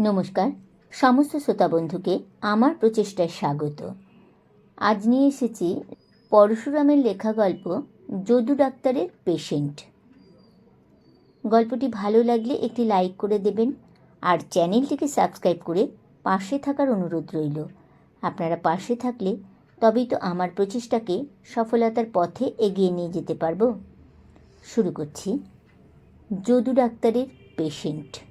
নমস্কার, সমস্ত শ্রোতা বন্ধুকে আমার প্রচেষ্টায় স্বাগত। আজ নিয়ে এসেছি পরশুরামের লেখা গল্প যদু ডাক্তারের পেশেন্ট। গল্পটি ভালো লাগলে একটি লাইক করে দেবেন আর চ্যানেলটিকে সাবস্ক্রাইব করে পাশে থাকার অনুরোধ রইল। আপনারা পাশে থাকলে তবেই তো আমার প্রচেষ্টাকে সফলতার পথে এগিয়ে নিয়ে যেতে পারব। শুরু করছি। যদু ডাক্তারের পেশেন্ট।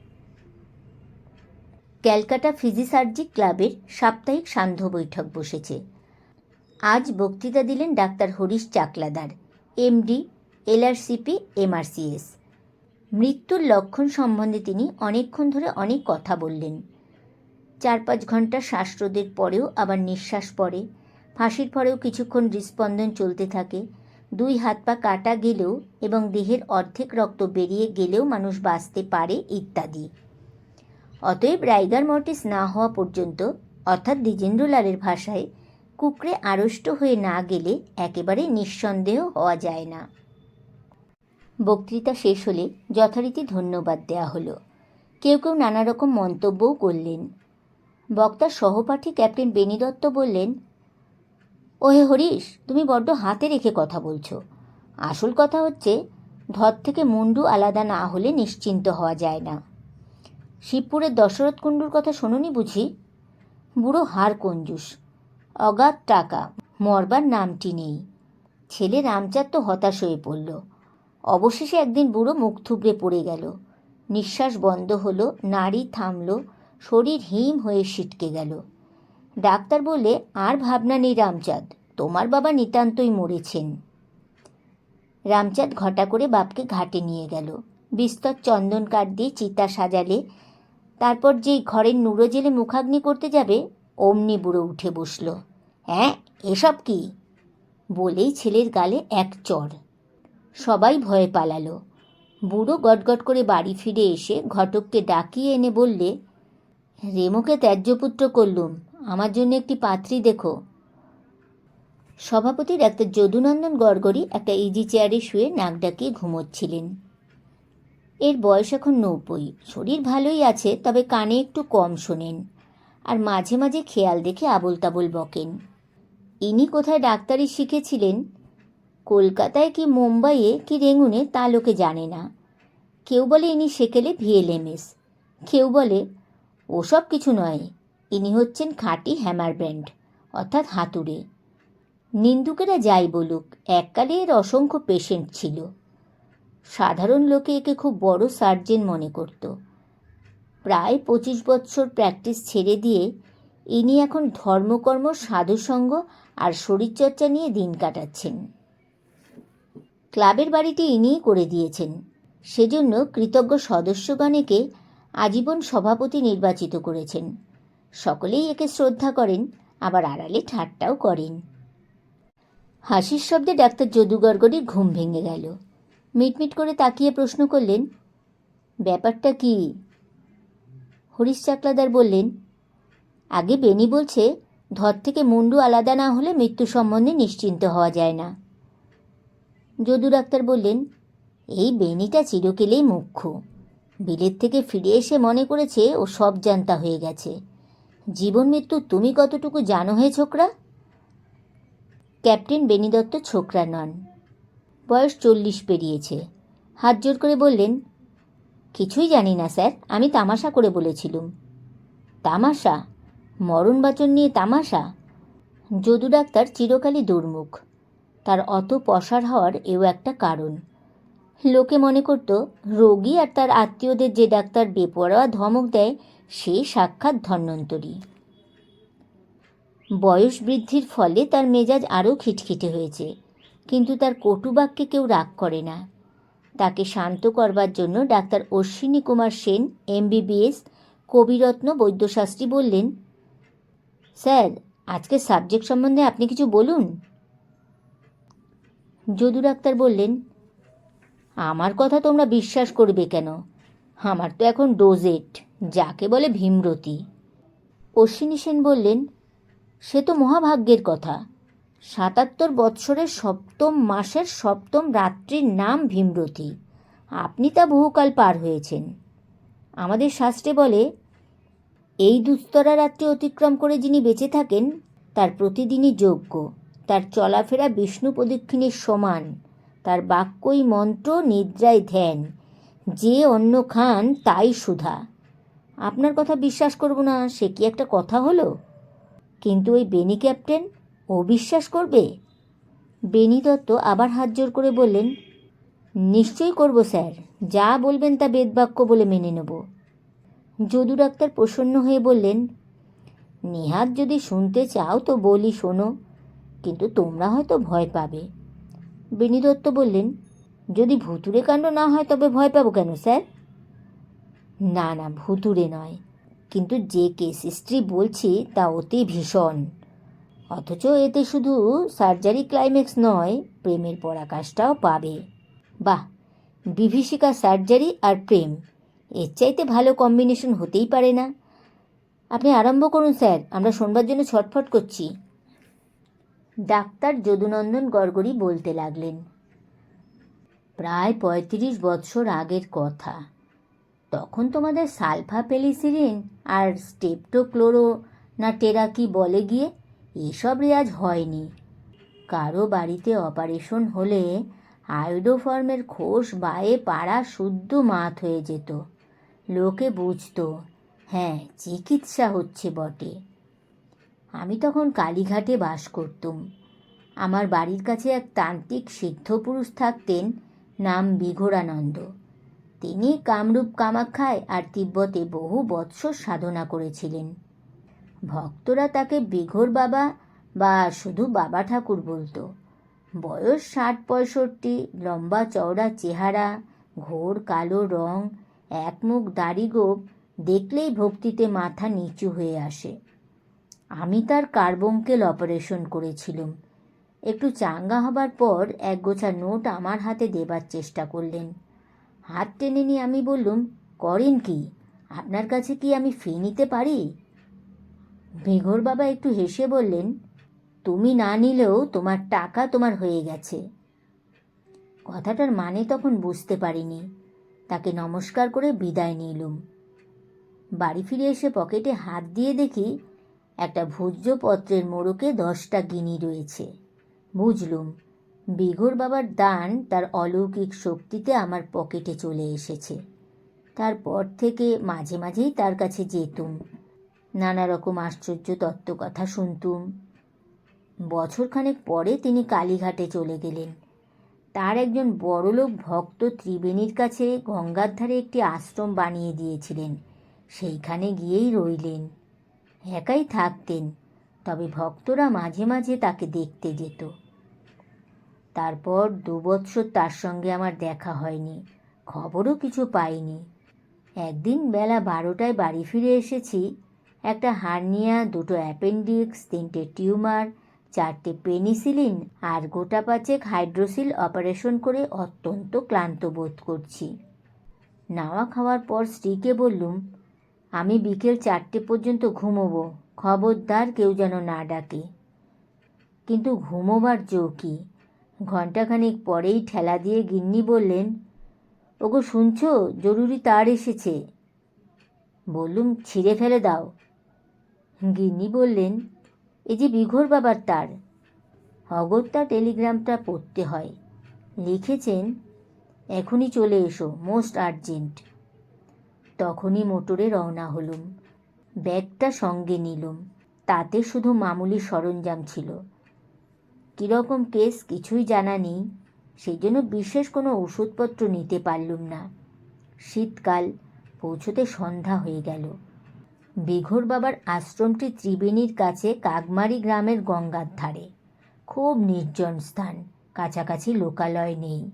ক্যালকাটা ফিজিসার্জি ক্লাবের সাপ্তাহিক সান্ধ্য বৈঠক বসেছে। আজ বক্তৃতা দিলেন doctor Harish Chakladar, MD, LRCP, MRCS. মৃত্যুর লক্ষণ সম্বন্ধে তিনি অনেকক্ষণ ধরে অনেক কথা বললেন। চার পাঁচ ঘণ্টা শ্বাসরোধের পরেও আবার নিঃশ্বাস পড়ে, ফাঁসির পরেও কিছুক্ষণ হৃস্পন্দন চলতে থাকে, দুই হাত পা কাটা গেলেও এবং দেহের অর্ধেক রক্ত বেরিয়ে গেলেও মানুষ বাঁচতে পারে ইত্যাদি। অতএব রাইগার মর্টিস না হওয়া পর্যন্ত, অর্থাৎ দ্বিজেন্দ্রলালের ভাষায়, কুকড়ে আড়ষ্ট হয়ে না গেলে একেবারে নিঃসন্দেহ হওয়া যায় না। বক্তৃতা শেষ হলে যথারীতি ধন্যবাদ দেয়া হলো। কেউ কেউ নানা রকম মন্তব্যও করলেন। বক্তার সহপাঠী ক্যাপ্টেন বেনি দত্ত বললেন, ওহে হরিশ, তুমি বড্ড হাতে রেখে কথা বলছো। আসল কথা হচ্ছে, ধর থেকে মুন্ডু আলাদা না হলে নিশ্চিন্ত হওয়া যায় না। শিবপুরের দশরথ কুণ্ডুর কথা শোনুনি বুঝি? বুড়ো হার কঞ্জুস। অগাধ টাকা, মরবার নামটি নেই। ছেলে রামচাঁদ তো হতাশ হয়ে পড়ল। অবশেষে একদিন বুড়ো মুখ থুবড়ে পড়ে গেল। নিঃশ্বাস বন্ধ হলো, নাড়ি থামলো, শরীর হিম হয়ে সিটকে গেল। ডাক্তার বললে, আর ভাবনা নেই রামচাঁদ, তোমার বাবা নিতান্তই মরেছেন। রামচাঁদ ঘটা করে বাপকে ঘাটে নিয়ে গেল। বিস্তর চন্দন কাঠ দিয়ে চিতা সাজালে তারপর যেই ঘরের নুড়ো জেলে মুখাগ্নি করতে যাবে, অমনি বুড়ো উঠে বসল। হ্যাঁ এসব কি? বলেই ছেলের গালে এক চর। সবাই ভয়ে পালালো। বুড়ো গটগট করে বাড়ি ফিরে এসে ঘটককে ডাকিয়ে এনে বললে, রেমুকে ত্যায্যপুত্র করলুম, আমার জন্য একটি পাত্রী দেখো। সভাপতির একটা যদুনন্দন গড়গড়ি একটা ইজি চেয়ারে শুয়ে নাক ডাকিয়ে ঘুমোচ্ছিলেন। এর বয়স এখন নব্বই। শরীর ভালোই আছে, তবে কানে একটু কম শোনেন। আর মাঝে মাঝে খেয়াল দেখে আবল তাবল বকেন। ইনি কোথায় ডাক্তারি শিখেছিলেন? কলকাতায় কি মুম্বাইয়ে কি রেঙ্গুনে তা লোকে জানে না। কেউ বলে ইনি সেকেলে ভিএলএমএস। কেউ বলে, ওসব কিছু নয়, ইনি হচ্ছেন খাঁটি হ্যামার ব্র্যান্ড, অর্থাৎ হাতুড়ে। নিন্দুকেরা যাই বলুক, এককালে এর অসংখ্য পেশেন্ট ছিল। সাধারণ লোকে একে খুব বড় সার্জেন মনে করত। প্রায় পঁচিশ বছর প্র্যাকটিস ছেড়ে দিয়ে ইনি এখন ধর্মকর্ম, সাধুসঙ্গ আর শরীরচর্চা নিয়ে দিন কাটাচ্ছেন। ক্লাবের বাড়িটি ইনিই করে দিয়েছেন। সেজন্য কৃতজ্ঞ সদস্যগণেকে আজীবন সভাপতি নির্বাচিত করেছেন। সকলেই একে শ্রদ্ধা করেন, আবার আড়ালে ঠাট্টাও করেন। হাসির শব্দে ডাক্তার যদু ঘুম ভেঙে গেল। মিটমিট করে তাকিয়ে প্রশ্ন করলেন, ব্যাপারটা কি? হরিশ চাকলাদার বললেন, আগে বেনি বলছে, ধর থেকে মুন্ডু আলাদা না হলে মৃত্যু সম্বন্ধে নিশ্চিন্ত হওয়া যায় না। যদু ডাক্তার বললেন, এই বেনিটা চিরকেলেই মুখ্য। বিলেত থেকে ফিরে এসে মনে করেছে ও সব জানতা হয়ে গেছে। জীবন মৃত্যু তুমি কতটুকু জানো হে ছোকরা? ক্যাপ্টেন বেনি দত্ত ছোকরা নন। বয়স চল্লিশ পেরিয়েছে। হাত জোর করে বললেন, কিছুই জানি না স্যার, আমি তামাশা করে বলেছিলুম। তামাশা? মরণ বাচন নিয়ে তামাশা? যদু ডাক্তার চিরকালই দুর্মুখ। তার অত পসার হওয়ার এও একটা কারণ। লোকে মনে করত, রোগী আর তার আত্মীয়দের যে ডাক্তার বেপরোয়া ধমক দেয়, সে সাক্ষাৎ ধন্বন্তরী। বয়স বৃদ্ধির ফলে তার মেজাজ আরও খিটখিটে হয়েছে। কিন্তু তার কটুবাক্যে কেউ রাগ করে না। তাকে শান্ত করবার জন্য ডাক্তার অশ্বিনী কুমার সেন, এমবিবিএস, কবিরত্ন বৈদ্যশাস্ত্রী বললেন, স্যার আজকের সাবজেক্ট সম্বন্ধে আপনি কিছু বলুন? যদু ডাক্তার বললেন, আমার কথা তোমরা বিশ্বাস করবে কেন? আমার তো এখন ডোজেট, যাকে বলে ভীমরতি। অশ্বিনী সেন বললেন, সে তো মহাভাগ্যের কথা। সাতাত্তর বৎসরের সপ্তম মাসের সপ্তম রাত্রির নাম ভীমরতি। আপনি তা বহুকাল পার হয়েছেন। আমাদের শাস্ত্রে বলে, এই দুস্তরা রাত্রি অতিক্রম করে যিনি বেঁচে থাকেন, তার প্রতিদিনই যোগ্য। তার চলাফেরা বিষ্ণু প্রদক্ষিণের সমান। তার বাক্যই মন্ত্র, নিদ্রায় ধ্যান। যে অন্ন খান, তাই সুধা। আপনার কথা বিশ্বাস করব না, সে কি একটা কথা হলো? কিন্তু ওই বেনি ক্যাপ্টেন ও বিশ্বাস করবে? বেনি দত্ত আবার হাত জোর করে বললেন, নিশ্চয়ই করব স্যার, যা বলবেন তা বেদবাক্য বলে মেনে নেব। যদু ডাক্তার প্রসন্ন হয়ে বললেন নিহাত যদি শুনতে চাও তো বলি শোনো, কিন্তু তোমরা হয়তো ভয় পাবে। বেনি দত্ত বললেন, যদি ভুতুরে কাণ্ড না হয় তবে ভয় পাবো কেন স্যার? না না ভুতুরে নয়, কিন্তু যে কেস হিস্ট্রি বলছি তা অতি ভীষণ। অথচ এতে শুধু সার্জারি ক্লাইম্যাক্স নয়, প্রেমের পরাকাশটাও পাবে। বাহ, বিভীষিকা সার্জারি আর প্রেম, এর চাইতে ভালো কম্বিনেশন হতেই পারে না। আপনি আরম্ভ করুন, স্যার, আমরা শোনবার জন্য ছটফট করছি। ডাক্তার যদুনন্দন গড়গড়ি বলতে লাগলেন, প্রায় পঁয়ত্রিশ বৎসর আগের কথা। তখন তোমাদের সালফা পেলিসিরিন আর স্টেপটোক্লোরো না টেরা কি বলে গিয়ে এসব রেয়াজ হয়নি। কারও বাড়িতে অপারেশন হলে আয়োডোফর্মের খোস বায়ে পাড়া শুদ্ধ মাত হয়ে যেত। লোকে বুঝতো হ্যাঁ চিকিৎসা হচ্ছে বটে। আমি তখন কালীঘাটে বাস করতুম। আমার বাড়ির কাছে এক তান্ত্রিক সিদ্ধ পুরুষ থাকতেন, নাম বিঘোরানন্দ। তিনি কামরূপ কামাখ্যায় আর তিব্বতে বহু বৎসর সাধনা করেছিলেন। ভক্তরা তাকে বিঘোর বাবা বা শুধু বাবা ঠাকুর বলতো। বয়স ষাট পঁয়ষট্টি, লম্বা চওড়া চেহারা, ঘোর কালো রং একমুখ দাড়িগোপ দেখলেই ভক্তিতে মাথা নিচু হয়ে আসে। আমি তার কার্বঙ্কেল অপারেশন করেছিলাম। একটু চাঙ্গা হবার পর এক গোছা নোট আমার হাতে দেবার চেষ্টা করলেন। হাত টেনে নিয়ে আমি বললুম, করেন কি? আপনার কাছে কি আমি ফি নিতে পারি? ভিঘোর বাবা একটু হেসে বললেন, তুমি না নিলেও তোমার টাকা তোমার হয়ে গেছে। কথাটার মানে তখন বুঝতে পারিনি। তাকে নমস্কার করে বিদায় নিলুম। বাড়ি ফিরে এসে পকেটে হাত দিয়ে দেখি একটা ভোজ্যপত্রের মোড়কে দশটা গিনি রয়েছে। বুঝলুম বিঘোর বাবার দান তার অলৌকিক শক্তিতে আমার পকেটে চলে এসেছে। তারপর থেকে মাঝে মাঝেই তার কাছে যেতুম। নানা রকম আশ্চর্য তত্ত্ব কথা শুনতুম। বছরখানেক পরে তিনি কালীঘাটে চলে গেলেন। তার একজন বড়লোক ভক্ত ত্রিবেণীর কাছে গঙ্গার ধারে একটি আশ্রম বানিয়ে দিয়েছিলেন। সেইখানে গিয়েই রইলেন। একাই থাকতেন, তবে ভক্তরা মাঝে মাঝে তাকে দেখতে যেত। তারপর দু বৎসর তার সঙ্গে আমার দেখা হয়নি, খবরও কিছু পাইনি। একদিন বেলা বারোটায় বাড়ি ফিরে এসেছি একটা হার্নিয়া, দুটো অ্যাপেন্ডিক্স, তিনটে টিউমার, চারটে পেনিসিলিন আর গোটা পাঁচেক হাইড্রোসিল অপারেশন করে অত্যন্ত ক্লান্ত বোধ করছি। নাওয়া খাওয়ার পর স্ত্রীকে বললুম, আমি বিকেল চারটে পর্যন্ত ঘুমোবো, খবরদার কেউ যেন না ডাকে। কিন্তু ঘুমোবার জো কি? ঘণ্টাখানিক পরেই ঠেলা দিয়ে গিন্নি বললেন, ওগো শুনছো, জরুরি তার এসেছে। বললুম, ছিঁড়ে ফেলে দাও। গিন্নি বললেন, এ যে বিঘোর বাবার তার অগত্যা টেলিগ্রামটা পড়তে হয়। লিখেছেন, এখনই চলে এসো, মোস্ট আর্জেন্ট। তখনই মোটরে রওনা হলুম। ব্যাগটা সঙ্গে নিলুম। তাতে শুধু মামুলি সরঞ্জাম ছিল। কীরকম কেস কিছুই জানা নেই সেই জন্য বিশেষ কোনো ওষুধপত্র নিতে পারলুম না। শীতকাল, পৌঁছতে সন্ধ্যা হয়ে গেল। বিঘোর বাবার আশ্রমটি ত্রিবেণীর কাছে কাকমারি গ্রামের গঙ্গার ধারে। খুব নির্জন স্থান, কাছাকাছি লোকালয় নেই।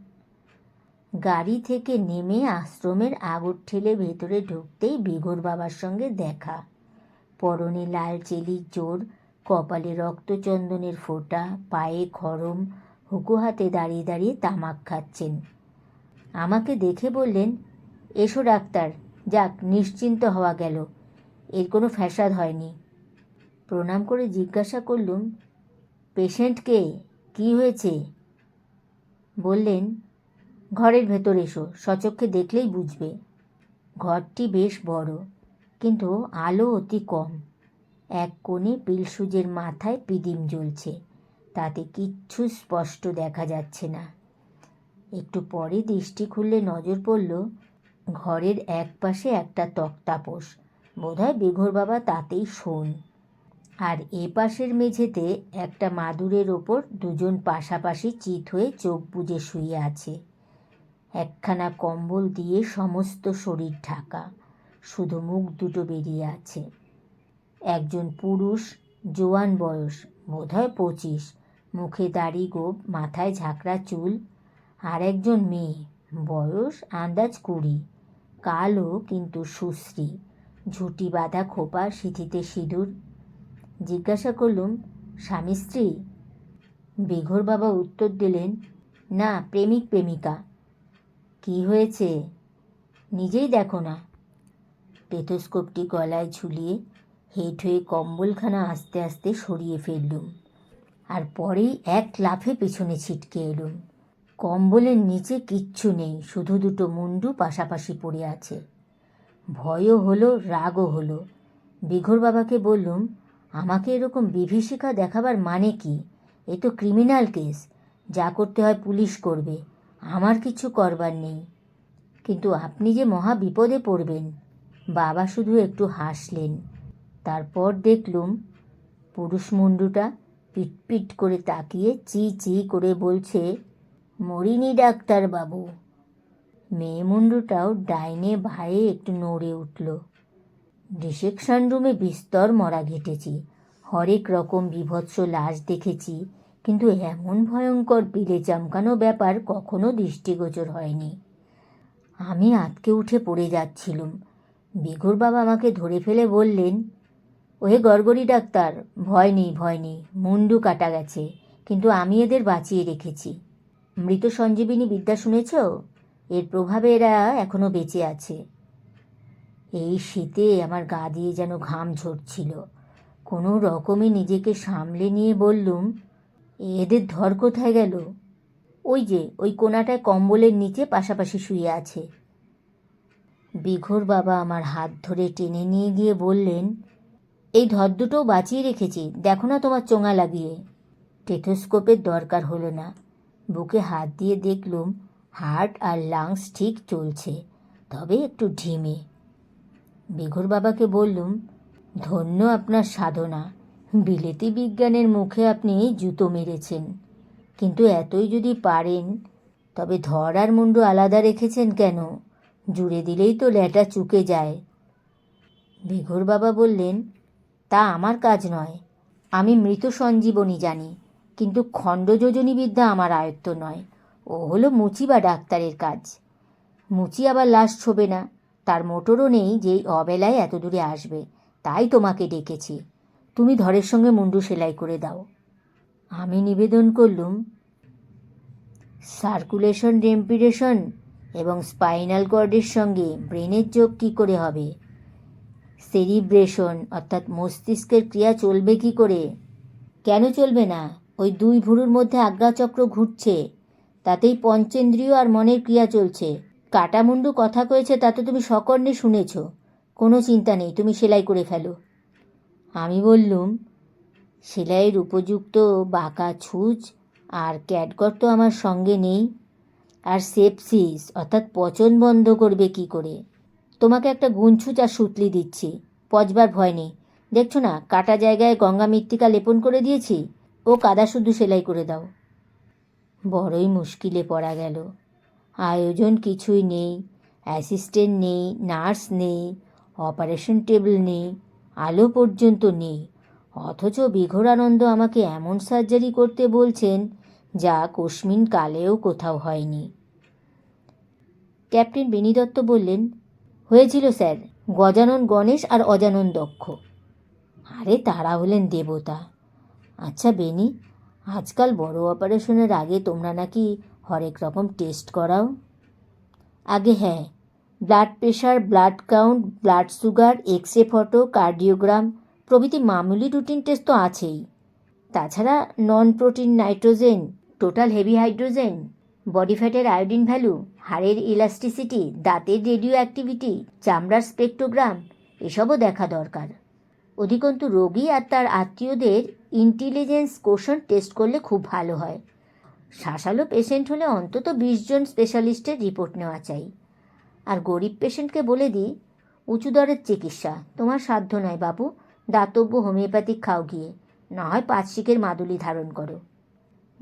গাড়ি থেকে নেমে আশ্রমের আগর ঠেলে ভেতরে ঢুকতেই বিঘোর বাবার সঙ্গে দেখা। পরনে লাল চেলির জোর কপালে রক্তচন্দনের ফোঁটা, পায়ে খরম, হুকু হাতে দাঁড়িয়ে দাঁড়িয়ে তামাক খাচ্ছেন। আমাকে দেখে বললেন, এসো ডাক্তার, যাক, নিশ্চিন্ত হওয়া গেল। এর কোনো ফ্যাসাদ হয়নি। প্রণাম করে জিজ্ঞাসা করলুম পেশেন্টকে কি? হয়েছে? বললেন, ঘরের ভেতর এসো, সচক্ষে দেখলেই বুঝবে। ঘরটি বেশ বড়, কিন্তু আলো অতি কম। এক কোণে পিলসুজের মাথায় পিদিম জ্বলছে, তাতে কিচ্ছু স্পষ্ট দেখা যাচ্ছে না। একটু পরে দৃষ্টি খুললে নজর পড়ল, ঘরের এক পাশে একটা তক্তাপোষ। বোধহয় বেঘর বাবা তাতেই শোন। আর এ পাশের মেঝেতে একটা মাদুরের ওপর দুজন পাশাপাশি চিত হয়ে চোখ বুজে শুয়ে আছে। একখানা কম্বল দিয়ে সমস্ত শরীর ঢাকা, শুধু মুখ দুটো বেরিয়ে আছে। একজন পুরুষ, জোয়ান বয়স, বোধহয় পঁচিশ, মুখে দাড়ি গোপ, মাথায় ঝাঁকড়া চুল। আর একজন মেয়ে, বয়স আন্দাজ কুড়ি, কালো কিন্তু সুশ্রী। ঝুটি বাঁধা খোপা, সিঁথিতে সিঁদুর। জিজ্ঞাসা করলুম, স্বামী স্ত্রী? বেঘর বাবা উত্তর দিলেন, না, প্রেমিক, প্রেমিকা। কি হয়েছে? নিজেই দেখো না। পেথোস্কোপটি গলায় ঝুলিয়ে হেঁট হয়ে কম্বলখানা আস্তে আস্তে সরিয়ে ফেললুম। আর পরেই এক লাফে পেছনে ছিটকে এলুম। কম্বলের নিচে কিচ্ছু নেই, শুধু দুটো মুন্ডু পাশাপাশি পড়ে আছে। ভয়ও হলো, রাগও হলো। বিঘর বাবাকে বললুম, আমাকে এরকম বিভীষিকা দেখাবার মানে কি? এ তো ক্রিমিনাল কেস। যা করতে হয় পুলিশ করবে। আমার কিছু করবার নেই। কিন্তু আপনি যে মহা বিপদে পড়বেন বাবা শুধু একটু হাসলেন। তারপর দেখলুম, পুরুষ মুন্ডুটা পিটপিট করে তাকিয়ে চি চি করে বলছে, মরিনি ডাক্তার মেয়ে মুন্ডুটাও ডাইনে ভাইয়ে একটু নড়ে উঠল। ডিসেকশন রুমে বিস্তর মরা ঘেটেছি। হরেক রকম বিভৎস লাশ দেখেছি, কিন্তু এমন ভয়ঙ্কর পিলে চামকানো ব্যাপার কখনো দৃষ্টিগোচর হয়নি। আমি আতকে উঠে পড়ে যাচ্ছিলুম। বেঘর বাবা আমাকে ধরে ফেলে বললেন, ওহে গড়গড়ি ডাক্তার, ভয় নেই ভয় নেই, মুন্ডু কাটা গেছে, কিন্তু আমি এদের বাঁচিয়ে রেখেছি। মৃত সঞ্জীবিনী বিদ্যা শুনেছ? এর প্রভাবে এরা এখনও বেঁচে আছে। এই শীতে আমার গা দিয়ে যেন ঘাম ঝরছিল। কোনো রকমে নিজেকে সামলে নিয়ে বললুম, এদের ধর কোথায় গেল? ওই যে, ওই কোনাটায় কম্বলের নিচে পাশাপাশি শুয়ে আছে। বিঘোর বাবা আমার হাত ধরে টেনে নিয়ে গিয়ে বললেন, এই ধর দুটোও বাঁচিয়ে রেখেছি, দেখো না তোমার চোঙা লাগিয়ে। টেথোস্কোপের দরকার হলো না। বুকে হাত দিয়ে দেখলুম হার্ট আর লাংস ঠিক চলছে, তবে একটু ঢিমে। বেঘর বাবাকে বললুম, ধন্য আপনার সাধনা। বিলেতি বিজ্ঞানের মুখে আপনি জুতো মেরেছেন। কিন্তু এতই যদি পারেন, তবে ধর আর মুন্ডু আলাদা রেখেছেন কেন? জুড়ে দিলেই তো ল্যাটা চুকে যায়। বেঘর বাবা বললেন, তা আমার কাজ নয়। আমি মৃত সঞ্জীবনী জানি, কিন্তু খণ্ডযোজনী বিদ্যা আমার আয়ত্ত নয়। ও হলো মুচি বা ডাক্তারের কাজ। মুচি আবার লাশ ছোবে না। তার মোটরও নেই যে এই অবেলায় এত দূরে আসবে। তাই তোমাকে ডেকেছি। তুমি ধরের সঙ্গে মুন্ডু সেলাই করে দাও। আমি নিবেদন করলুম, সার্কুলেশন, রেম্পিরেশন এবং স্পাইনাল কর্ডের সঙ্গে ব্রেনের যোগ কী করে হবে? সেরিব্রেশন অর্থাৎ মস্তিষ্কের ক্রিয়া চলবে কি করে? কেন চলবে না? ওই দুই ভুরুর মধ্যে আজ্ঞাচক্র ঘুরছে। তাতেই পঞ্চেন্দ্রিয় আর মনের ক্রিয়া চলছে। কাটামুন্ডু কথা কয়েছে তা তো তুমি সকর্ণে শুনেছ। কোনো চিন্তা নেই, তুমি সেলাই করে ফেলো। আমি বললুম, সেলাইয়ের উপযুক্ত বাঁকা ছুঁচ আর ক্যাটগর তো আমার সঙ্গে নেই। আর সেপসিস, অর্থাৎ পচন বন্ধ করবে কি করে? তোমাকে একটা গুঞ্ছুচ আর সুতলি দিচ্ছি। পচবার ভয় নেই। দেখছ না, কাটা জায়গায় গঙ্গা মৃত্তিকা লেপন করে দিয়েছি? ও কাদা শুদ্ধ সেলাই করে দাও। বড়ই মুশকিলে পড়া গেল। আয়োজন কিছুই নেই, অ্যাসিস্ট্যান্ট নেই, নার্স নেই, অপারেশন টেবিল নেই, আলো পর্যন্ত নেই। অথচ বিঘোরানন্দ আমাকে এমন সার্জারি করতে বলছেন যা কস্মিন কালেও কোথাও হয়নি। ক্যাপ্টেন বেনি দত্ত বললেন, হয়েছিল স্যার, গজানন গণেশ আর অজানন দক্ষ। আরে তারা হলেন দেবতা। আচ্ছা বেনি আজকাল বড় অপারেশনের আগে তোমরা নাকি হরেক রকম টেস্ট করাও? আগে হ্যাঁ blood pressure, blood count, blood sugar X ray photo, cardiogram প্রভৃতি মামুলি রুটিন টেস্ট তো আছেই। তাছাড়া non protein nitrogen total heavy hydrogen body ফ্যাটের আয়োডিন ভ্যালু হাড়ের ইলাস্টিসিটি দাঁতের রেডিও অ্যাক্টিভিটি চামড়ার স্পেকট্রোগ্রাম এসবও দেখা দরকার। অধিকন্তু রোগী আর তার আত্মীয়দের ইন্টেলিজেন্স কোশন টেস্ট করলে খুব ভালো হয়। শাসালো পেশেন্ট হলে অন্তত বিশ জন স্পেশালিস্টের রিপোর্ট নেওয়া চাই। আর গরিব পেশেন্টকে বলে দিই, উঁচু দরের চিকিৎসা, তোমার সাধ্য নয় বাবু, দাতব্য হোমিওপ্যাথিক খাও গিয়ে, না হয় পাঁচ শিকের মাদুলি ধারণ করো।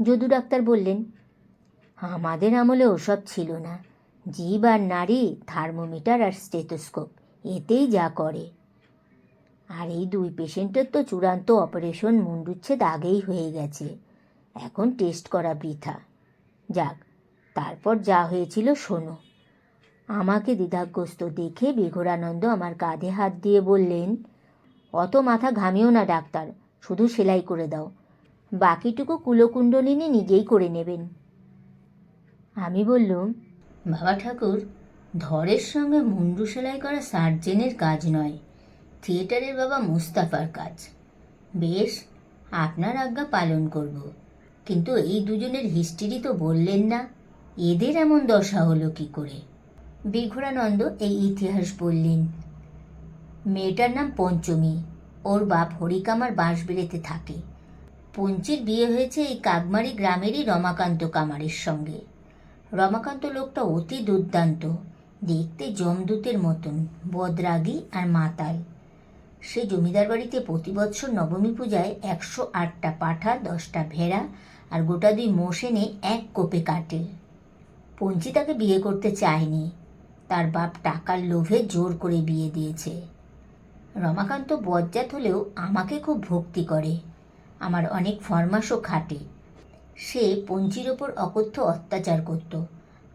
যদু ডাক্তার বললেন, আমাদের আমলে ওসব ছিল না। জীব আর নারী থার্মোমিটার আর স্টেথোস্কোপ এতেই যা করে। আর এই দুই পেশেন্টের তো চূড়ান্ত অপারেশন মুন্ডুচ্ছেদ আগেই হয়ে গেছে। এখন টেস্ট করা বৃথা। যাক, তারপর যা হয়েছিল শোনো। আমাকে দ্বিধাগ্রস্ত দেখে বিঘোরানন্দ আমার কাঁধে হাত দিয়ে বললেন, অত মাথা ঘামিও না ডাক্তার, শুধু সেলাই করে দাও। বাকিটুকু কুলকুণ্ডলিনী নিজেই করে নেবেন। আমি বললুম, বাবা ঠাকুর ধরের সঙ্গে মুন্ডু সেলাই করা সার্জেনের কাজ নয়। থিয়েটারের বাবা মুস্তাফার কাজ। বেশ, আপনার আজ্ঞা পালন করব। কিন্তু এই দুজনের হিস্ট্রি তো বললেন না, এদের এমন দশা হলো কি করে? বিঘোরানন্দ এই ইতিহাস বললেন, মেয়েটার নাম পঞ্চমী, ওর বাপ হরিকামার বাঁশবেড়েতে থাকে। পঞ্চির বিয়ে হয়েছে এই কাকমারি গ্রামেরই রমাকান্ত কামারের সঙ্গে। রমাকান্ত লোকটা অতি দুর্দান্ত, দেখতে জমদূতের মতন, বদরাগী আর মাতাল। সে জমিদার বাড়িতে প্রতি বছর নবমী পূজায় একশো আটটা পাঠা, দশটা ভেড়া আর গোটা দুই মোষ এনে এক কোপে কাটে। পঞ্চি তাকে বিয়ে করতে চায়নি। তার বাপ টাকার লোভে জোর করে বিয়ে দিয়েছে। রমাকান্ত বজ্জাত হলেও আমাকে খুব ভক্তি করে। আমার অনেক ফরমাসও খাটে। সে পঞ্চির ওপর অকথ্য অত্যাচার করত।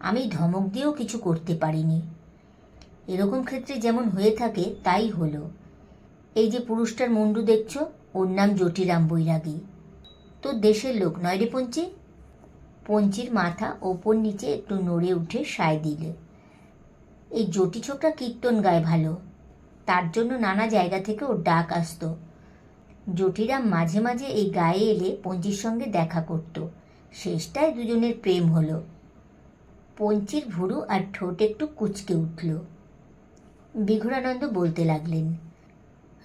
আমি ধমক দিয়েও কিছু করতে পারিনি। এরকম ক্ষেত্রে যেমন হয়ে থাকে, তাই হলো। এই যে পুরুষটার মুন্ডু দেখছ, ওর নাম জটিরাম বৈরাগী। তো দেশের লোক নয় রে পঞ্চি? পঞ্চির মাথা ওপর নিচে একটু নড়ে উঠে সায় দিলে। এই জটি ছোকরা কীর্তন গায় ভালো। তার জন্য নানা জায়গা থেকে ওর ডাক আসতো। জটিরাম মাঝে মাঝে এই গায়ে এলে পঞ্চির সঙ্গে দেখা করত। শেষটায় দুজনের প্রেম হলো। পঞ্চির ভুরু আর ঠোঁট একটু কুচকে উঠল। বিঘুরানন্দ বলতে লাগলেন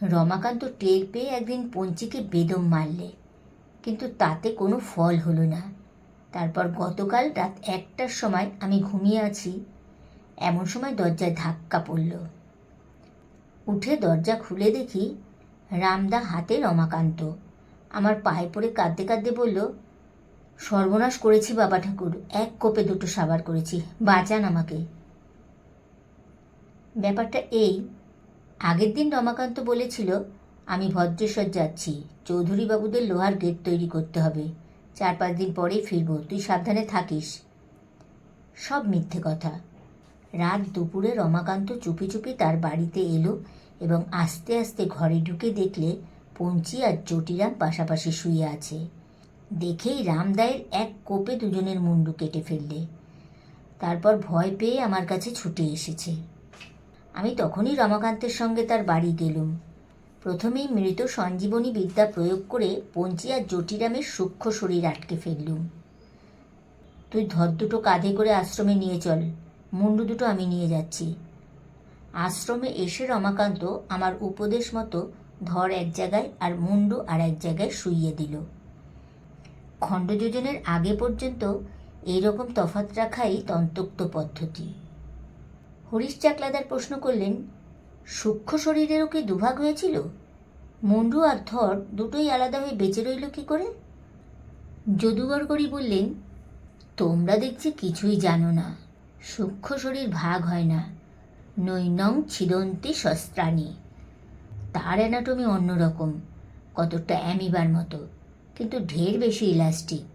রমাকান্ত টের পেয়ে একদিন পঞ্চিকে বেদম মারলে। কিন্তু তাতে কোনো ফল হলো না। তারপর গতকাল রাত একটার সময় আমি ঘুমিয়ে আছি। এমন সময় দরজায় ধাক্কা পড়ল। উঠে দরজা খুলে দেখি রামদা হাতে রমাকান্ত। আমার পায়ে পড়ে কাঁদতে কাঁদতে বলল, সর্বনাশ করেছি বাবা ঠাকুর, এক কোপে দুটো সাবার করেছি, বাঁচান আমাকে। ব্যাপারটা এই আগের দিন রমাকান্ত বলেছিল, আমি ভদ্রেশ্বর যাচ্ছি চৌধুরী বাবুদের লোহার গেট তৈরি করতে হবে। চার পাঁচ দিন পরেই ফিরবো, তুই সাবধানে থাকিস। সব মিথ্যে কথা। রাত দুপুরে রমাকান্ত চুপি চুপি তার বাড়িতে এলো এবং আস্তে আস্তে ঘরে ঢুকে দেখলে পঞ্চি আর জটিরাম পাশাপাশি শুয়ে আছে। দেখেই রামদায়ের এক কোপে দুজনের মুন্ডু কেটে ফেললে। তারপর ভয় পেয়ে আমার কাছে ছুটে এসেছে। আমি তখনই রমাকান্তের সঙ্গে তার বাড়ি গেলুম। প্রথমেই মৃত সঞ্জীবনী বিদ্যা প্রয়োগ করে পঞ্চি আর জটিরামের সূক্ষ্ম শরীর আটকে ফেললুম। তুই ধর দুটো কাঁধে করে আশ্রমে নিয়ে চল, মুন্ডু দুটো আমি নিয়ে যাচ্ছি। আশ্রমে এসে রমাকান্ত আমার উপদেশ মতো ধর এক জায়গায় আর মুন্ডু আর এক জায়গায় শুইয়ে দিল। খণ্ড খণ্ডযোজনের আগে পর্যন্ত এইরকম তফাত রাখাই তন্তোক্ত পদ্ধতি। হরিশ চাকলাদার প্রশ্ন করলেন, সূক্ষ্ম শরীরেরও কি দুভাগ হয়েছিল? মুন্ডু আর থর দুটোই আলাদা হয়ে বেঁচে রইল কী করে? যদুগর করি বললেন, তোমরা দেখছি কিছুই জানো না। সূক্ষ্ম শরীর ভাগ হয় না। নৈনং ছিদন্তি শস্ত্রাণী তার অ্যানাটমি অন্যরকম কতটা অ্যামিবার মতো, কিন্তু ঢের বেশি ইলাস্টিক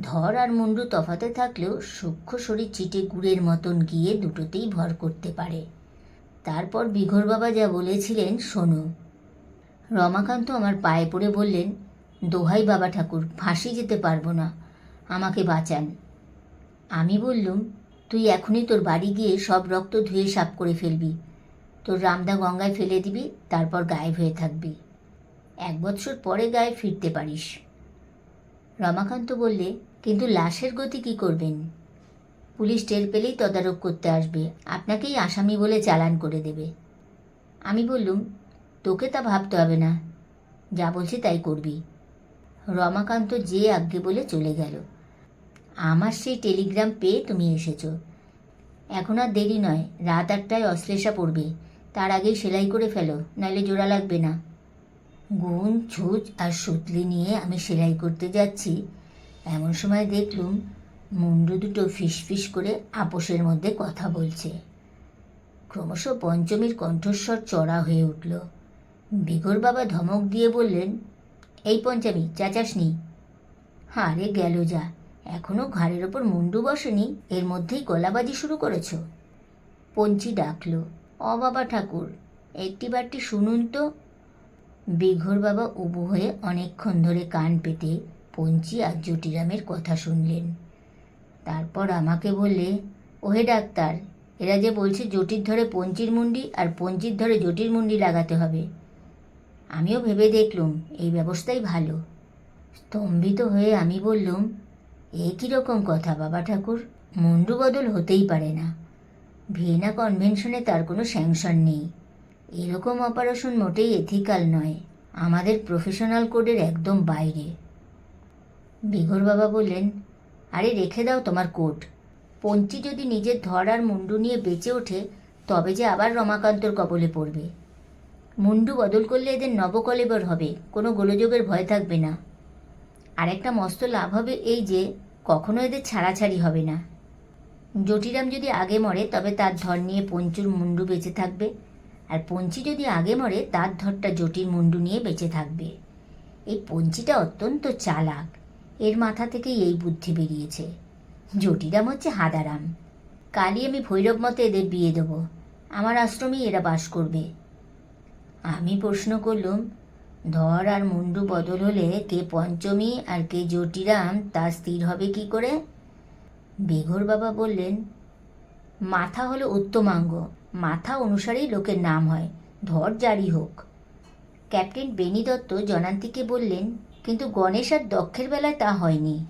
ধর আর মুন্ডু তফাতে থাকলেও সূক্ষ্ম শরীর চিটে গুড়ের মতন গিয়ে দুটোতেই ভর করতে পারে। তারপর বিঘোর বাবা যা বলেছিলেন, শোনো। রমাকান্ত আমার পায়ে পড়ে বললেন, দোহাই বাবা ঠাকুর, ফাঁসি যেতে পারব না, আমাকে বাঁচান। আমি বললুম, তুই এখনই তোর বাড়ি গিয়ে সব রক্ত ধুয়ে সাফ করে ফেলবি। তোর রামদা গঙ্গায় ফেলে দিবি, তারপর গায়েব হয়ে থাকবি। এক বৎসর পরে গায়ে ফিরতে পারিস। রমাকান্ত বললে, কিন্তু লাশের গতি কি করবেন? পুলিশ টের পেলেই তদারক করতে আসবে। আপনাকেই আসামি বলে চালান করে দেবে। আমি বললুম, তোকে তা ভাবতে হবে না। যা বলছি তাই করবি। রমাকান্ত যে আজ্ঞে বলে চলে গেল। আমার সেই টেলিগ্রাম পেয়ে তুমি এসেছ। এখন আর দেরি নয়। রাত আটটায় অশ্লেষা পড়বে। তার আগেই সেলাই করে ফেলো নাহলে জোড়া লাগবে না। গুণ ছুঁচ আর সুতলি নিয়ে আমি সেলাই করতে যাচ্ছি। এমন সময় দেখলুম মুন্ডু দুটো ফিস ফিস করে আপোষের মধ্যে কথা বলছে। ক্রমশ পঞ্চমীর কণ্ঠস্বর চড়া হয়ে উঠল। বিঘর বাবা ধমক দিয়ে বললেন, এই পঞ্চমী চেঁচাসনি হারে গেল যা এখনও ঘাড়ের ওপর মুন্ডু বসেনি, এর মধ্যেই গলাবাজি শুরু করেছ। পঞ্চি ডাকলো অ বাবা ঠাকুর একটি বারটি শুনুন তো। বিঘোর বাবা উবু হয়ে অনেকক্ষণ ধরে কান পেতে পঞ্চি আর জটিরামের কথা শুনলেন। তারপর আমাকে বললে, ওহে ডাক্তার, এরা যে বলছে জটির ধরে পঞ্চির মুন্ডি আর পঞ্চির ধরে জটির মুন্ডি লাগাতে হবে। আমিও ভেবে দেখলুম এই ব্যবস্থাই ভালো। স্তম্ভিত হয়ে আমি বললুম, এ কীরকম কথা বাবা ঠাকুর? মুন্ডু বদল হতেই পারে না। ভিয়েনা কনভেনশনে তার কোনো স্যাংশন নেই। এরকম অপারেশন মোটেই এথিক্যাল নয়। আমাদের প্রফেশনাল কোডের একদম বাইরে। বিঘর বাবা বললেন, আরে, রেখে দাও তোমার কোট পঞ্চি যদি নিজের ধর আর মুন্ডু নিয়ে বেঁচে ওঠে, তবে যে আবার রমাকান্তর কবলে পড়বে। মুন্ডু বদল করলে এদের নবকলেবর হবে, কোনো গোলযোগের ভয় থাকবে না। আর একটা মস্ত লাভ হবে এই যে, কখনো এদের ছাড়াছাড়ি হবে না। জটিরাম যদি আগে মরে, তবে তার ধর নিয়ে পঞ্চুর মুন্ডু বেঁচে থাকবে। আর পঞ্চি যদি আগে মরে, তার ধরটা জটির মুন্ডু নিয়ে বেঁচে থাকবে। এই পঞ্চিটা অত্যন্ত চালাক। এর মাথা থেকেই এই বুদ্ধি বেরিয়েছে। জটিরাম হচ্ছে হাদারাম কালই আমি ভৈরব মতে এদের বিয়ে দেবো। আমার আশ্রমেই এরা বাস করবে। আমি প্রশ্ন করলুম, ধর আর মুন্ডু বদল হলে কে পঞ্চমী আর কে জটিরাম তা স্থির হবে কি করে? বেঘর বাবা বললেন, মাথা হলো উত্তমাঙ্গ। মাথা অনুসারেই লোকের নাম হয়। ধর জারি হোক। ক্যাপ্টেন বেনি দত্ত জনান্তিকে বললেন, কিন্তু গণেশ আর দক্ষের বেলায় তা হয়নি।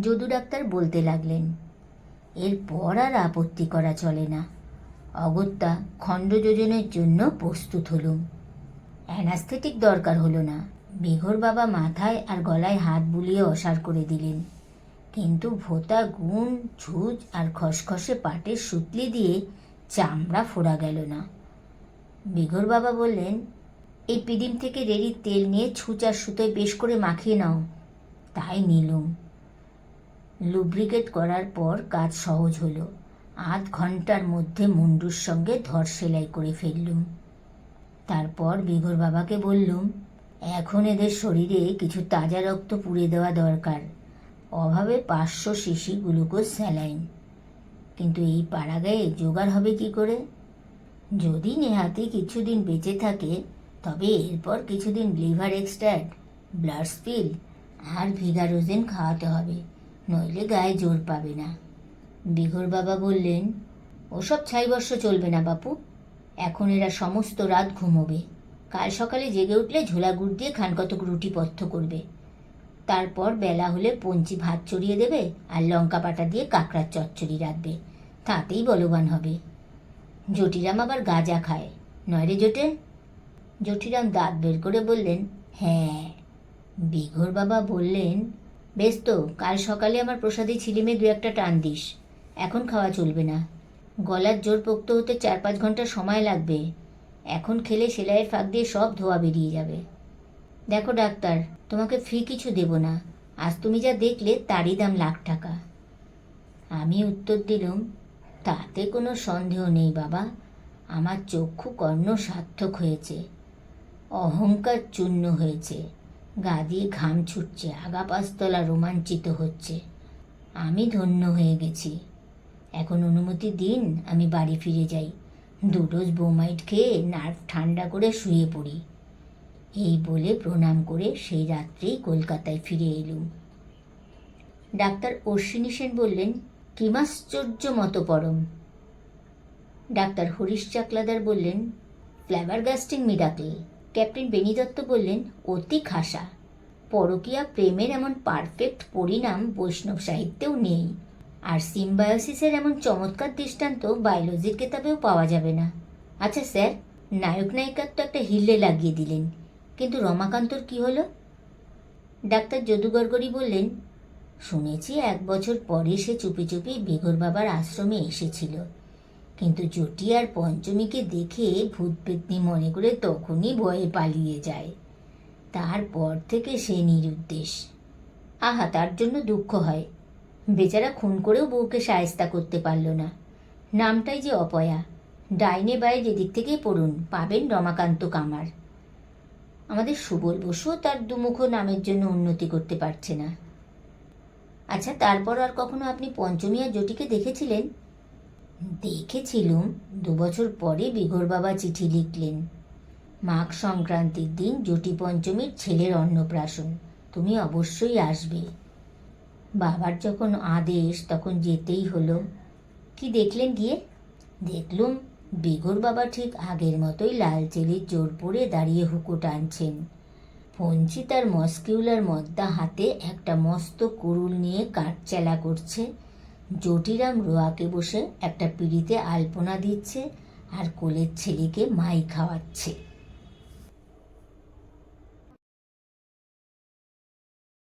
যদু ডাক্তার বলতে লাগলেন, এরপর আর আপত্তি করা চলে না। অগত্যা খণ্ড যোজনের জন্য প্রস্তুত হলুম। অ্যানাস্থেটিক দরকার হলো না। বেঘর বাবা মাথায় আর গলায় হাত বুলিয়ে অসার করে দিলেন। কিন্তু ভোতা, গুণ ঝুজ আর খসখসে পাটের সুতলি দিয়ে চামড়া ফোড়া গেল না। বেঘর বাবা বললেন, এই পিদিম থেকে রেড়ির তেল নিয়ে ছুঁচ আর সুতোয় বেশ করে মাখিয়ে নাও। তাই নিলুম। লুব্রিকেট করার পর কাজ সহজ হলো। আধ ঘণ্টার মধ্যে মুন্ডুর সঙ্গে ধর সেলাই করে ফেললুম। তারপর বিঘর বাবাকে বললুম, এখন এদের শরীরে কিছু তাজা রক্ত পুড়ে দেওয়া দরকার। অভাবে পাঁচশো শিশি গ্লুকোজ স্যালাইন। কিন্তু এই পাড়াগায়ে জোগাড় হবে কি করে? যদি নেহাতি কিছুদিন বেঁচে থাকে, তবে এরপর কিছুদিন লিভার এক্সট্র্যাক্ট ব্লাড স্পিল আর ভিগারোজেন খাওয়াতে হবে, নইলে গায়ে জোর পাবে না। বিঘর বাবা বললেন, ওসব ছাই বর্ষ চলবে না বাপু। এখন এরা সমস্ত রাত ঘুমোবে। কাল সকালে জেগে উঠলে ঝোলা গুড় দিয়ে খানকতক রুটি পথ্য করবে। তারপর বেলা হলে পঞ্চি ভাত চড়িয়ে দেবে আর লঙ্কা পাটা দিয়ে কাঁকড়ার চচ্চড়ি রাখবে তাতেই বলবান হবে। জটিরাম আবার গাঁজা খায়। নয় রে জোটে? জটিরাম দাঁত বের করে বললেন হ্যাঁ। বিঘর বাবা বললেন, বেশ তো, কাল সকালে আমার প্রসাদে ছিলিমে দু একটা টান দিস। এখন খাওয়া চলবে না। গলার জোর পোক্ত হতে চার পাঁচ ঘণ্টা সময় লাগবে। এখন খেলে সেলাইয়ের ফাঁক দিয়ে সব ধোয়া বেরিয়ে যাবে। দেখো ডাক্তার, তোমাকে ফি কিছু দেব না। আজ তুমি যা দেখলে তারই দাম লাখ টাকা। আমি উত্তর দিলুম, তাতে কোনো সন্দেহ নেই বাবা। আমার চক্ষু কর্ণ সার্থক হয়েছে, অহংকার চূর্ণ হয়েছে, গা দিয়ে ঘাম ছুটছে আগা পাঁচতলা রোমাঞ্চিত হচ্ছে। আমি ধন্য হয়ে গেছি। এখন অনুমতি দিন, আমি বাড়ি ফিরে যাই। দু ডোজ বোমাইট খেয়ে নার্ভ ঠান্ডা করে শুয়ে পড়ি। এই বলে প্রণাম করে সেই রাত্রেই কলকাতায় ফিরে এলুম। ডাক্তার অশ্বিনী সেন বললেন, কিমাশ্চর্য মতো পরম ডাক্তার হরিশ চাকলাদার বললেন flabbergasting miracle captain Beni Dutta বললেন, অতি খাসা। পরকীয়া প্রেমের এমন পারফেক্ট পরিণাম বৈষ্ণব সাহিত্যেও নেই। আর সিম্বায়োসিসের এমন চমৎকার দৃষ্টান্ত বায়োলজির কেতাবেও পাওয়া যাবে না। আচ্ছা স্যার, নায়ক নায়িকার তো একটা হিল্লে লাগিয়ে দিলেন। কিন্তু রমাকান্তর কি হলো? ডাক্তার যদু গড়গড়ি বললেন, শুনেছি এক বছর পরে সে চুপি চুপি বেঘর বাবার আশ্রমে এসেছিল। কিন্তু জটি আর পঞ্চমীকে দেখে ভূত পেতনি মনে করে তখনই ভয়ে পালিয়ে যায়। তারপর থেকে সে নিরুদ্দেশ। আহা, তার জন্য দুঃখ হয়। বেচারা খুন করেও বউকে সায়স্তা করতে পারল না। নামটাই যে অপয়া। ডাইনে বায়ে যেদিক থেকেই পড়ুন, পাবেন রমাকান্ত কামার। আমাদের সুবল বসুও তার দুমুখ নামের জন্য উন্নতি করতে পারছে না। আচ্ছা তারপর আর কখনো আপনি পঞ্চমী আর জটিকে দেখেছিলেন? দেখেছিলুম। দু বছর পরে বিঘর বাবা চিঠি লিখলেন, মাঘ সংক্রান্তির দিন জটি পঞ্চমীর ছেলের অন্নপ্রাশন। তুমি অবশ্যই আসবে। বাবার যখন আদেশ, তখন যেতেই হলো। কি দেখলেন গিয়ে? দেখলুম বেগর বাবা ঠিক আগের মতোই লাল চেলির জোর পরে দাঁড়িয়ে হুকু টানছেন ফঞ্চি তার মস্কিউলার মদ্দা হাতে একটা মস্ত কুরুল নিয়ে কাঠচেলা করছে। জটিরাম রোয়াকে বসে একটা পিড়িতে আলপনা দিচ্ছে আর কোলের ছেলেকে মাই খাওয়াচ্ছে।